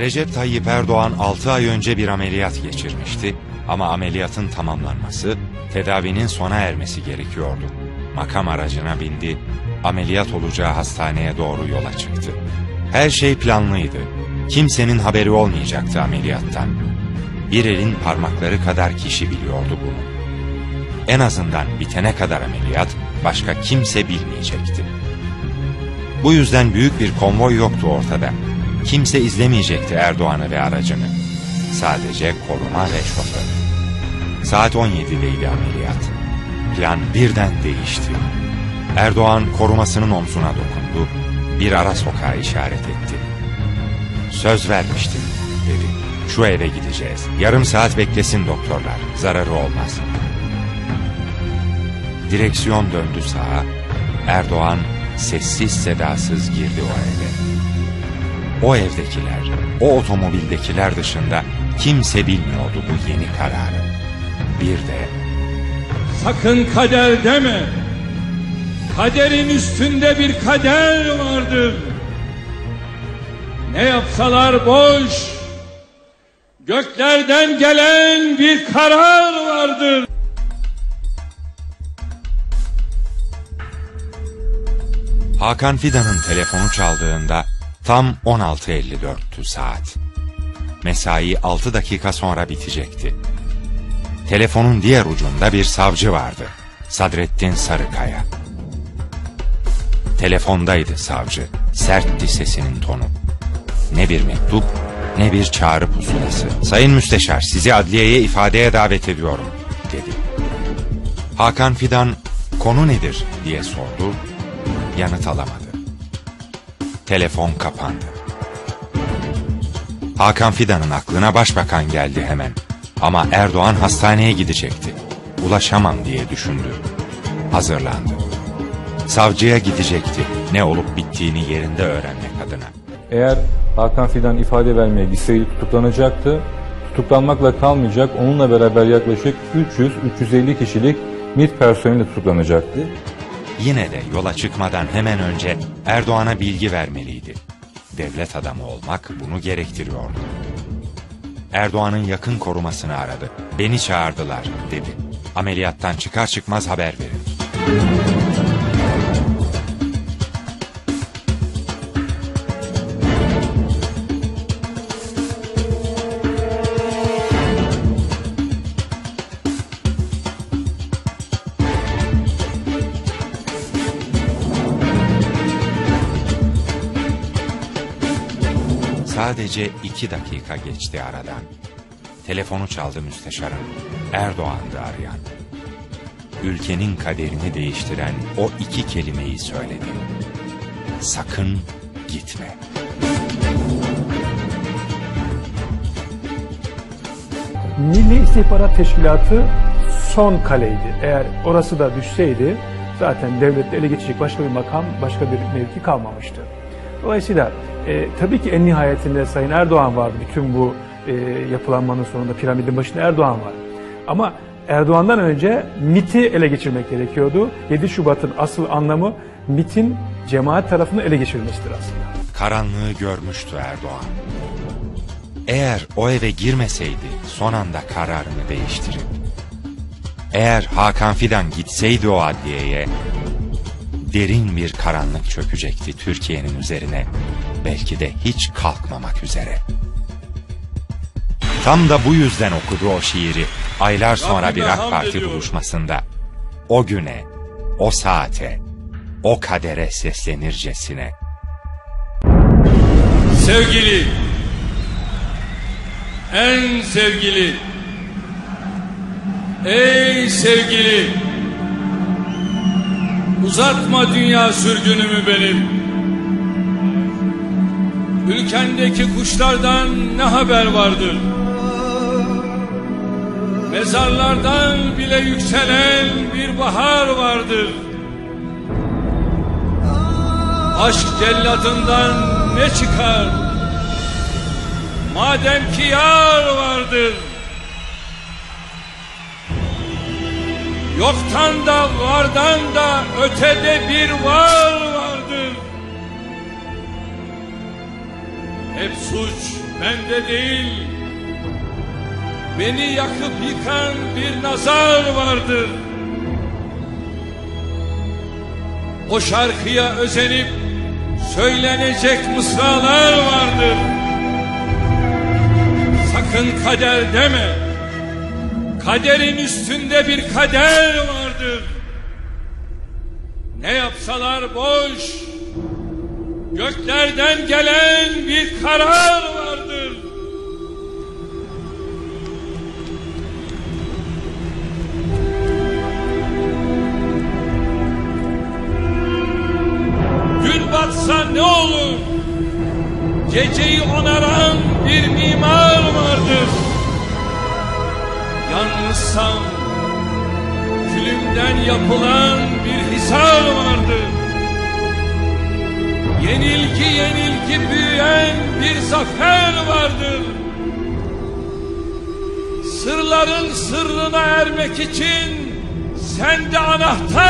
Recep Tayyip Erdoğan 6 ay önce bir ameliyat geçirmişti ama ameliyatın tamamlanması, tedavinin sona ermesi gerekiyordu. Makam aracına bindi, ameliyat olacağı hastaneye doğru yola çıktı. Her şey planlıydı. Kimsenin haberi olmayacaktı ameliyattan. Bir elin parmakları kadar kişi biliyordu bunu. En azından bitene kadar ameliyat başka kimse bilmeyecekti. Bu yüzden büyük bir konvoy yoktu ortada. Kimse izlemeyecekti Erdoğan'ı ve aracını. Sadece koruma ve şoför. Saat 17'deydi ameliyat. Plan birden değişti. Erdoğan korumasının omzuna dokundu. Bir ara sokağa işaret etti. Söz vermiştim dedi. Şu eve gideceğiz. Yarım saat beklesin doktorlar. Zararı olmaz. Direksiyon döndü sağa. Erdoğan sessiz sedasız girdi o eve. O evdekiler, o otomobildekiler dışında kimse bilmiyordu bu yeni kararı. Bir de Sakın kader deme. Kaderin üstünde bir kader vardır. Ne yapsalar boş. Göklerden gelen bir karar vardır. Hakan Fidan'ın telefonu çaldığında tam 16.54'tü saat. Mesai 6 dakika sonra bitecekti. Telefonun diğer ucunda bir savcı vardı. Sadrettin Sarıkaya. Telefondaydı savcı. Sertti sesinin tonu. Ne bir mektup ne bir çağrı pusulası. Sayın Müsteşar sizi adliyeye ifadeye davet ediyorum dedi. Hakan Fidan konu nedir diye sordu. Yanıt alamadı. Telefon kapandı. Hakan Fidan'ın aklına başbakan geldi hemen. Ama Erdoğan hastaneye gidecekti. Ulaşamam diye düşündü. Hazırlandı. Savcıya gidecekti. Ne olup bittiğini yerinde öğrenmek adına. Eğer Hakan Fidan ifade vermeye gitseydi tutuklanacaktı. Tutuklanmakla kalmayacak, onunla beraber yaklaşık 300-350 kişilik MİT personeli tutuklanacaktı. Yine de yola çıkmadan hemen önce Erdoğan'a bilgi vermeliydi. Devlet adamı olmak bunu gerektiriyordu. Erdoğan'ın yakın korumasını aradı. Beni çağırdılar dedi. Ameliyattan çıkar çıkmaz haber verin. Sadece iki dakika geçti aradan. Telefonu çaldı müsteşarın. Erdoğan'dı arayan. Ülkenin kaderini değiştiren o iki kelimeyi söyledi. Sakın gitme. Milli İstihbarat Teşkilatı son kaleydi. Eğer orası da düşseydi zaten devlette ele geçecek başka bir makam, başka bir mevki kalmamıştı. Dolayısıyla e, tabii ki en nihayetinde Sayın Erdoğan vardı. Bütün bu e, yapılanmanın sonunda piramidin başında Erdoğan var. Ama Erdoğan'dan önce MIT'i ele geçirmek gerekiyordu. 7 Şubat'ın asıl anlamı MIT'in cemaat tarafını ele geçirmesidir aslında. Karanlığı görmüştü Erdoğan. Eğer o eve girmeseydi son anda kararını değiştirip, eğer Hakan Fidan gitseydi o adliyeye, derin bir karanlık çökecekti Türkiye'nin üzerine, belki de hiç kalkmamak üzere. Tam da bu yüzden okudu o şiiri aylar sonra bir AK Parti buluşmasında. O güne, o saate, o kadere seslenircesine. Sevgili, en sevgili, ey sevgili, uzatma dünya sürgünümü benim. Ülkendeki kuşlardan ne haber vardır? Mezarlardan bile yükselen bir bahar vardır. Aşk celladından ne çıkar? Madem ki yar vardır. Yoktan da vardan da ötede bir var Hep suç bende değil. Beni yakıp yıkan bir nazar vardır. O şarkıya özenip söylenecek mısralar vardır. Sakın kader deme. Kaderin üstünde bir kader vardır. Ne yapsalar boş. Göklerden gelen Batsa ne olur? Geceyi onaran bir mimar vardır. Yalnızsam külümden yapılan bir hisar vardır. Yenilgi yenilgi büyüyen bir zafer vardır. Sırların sırrına ermek için sende anahtar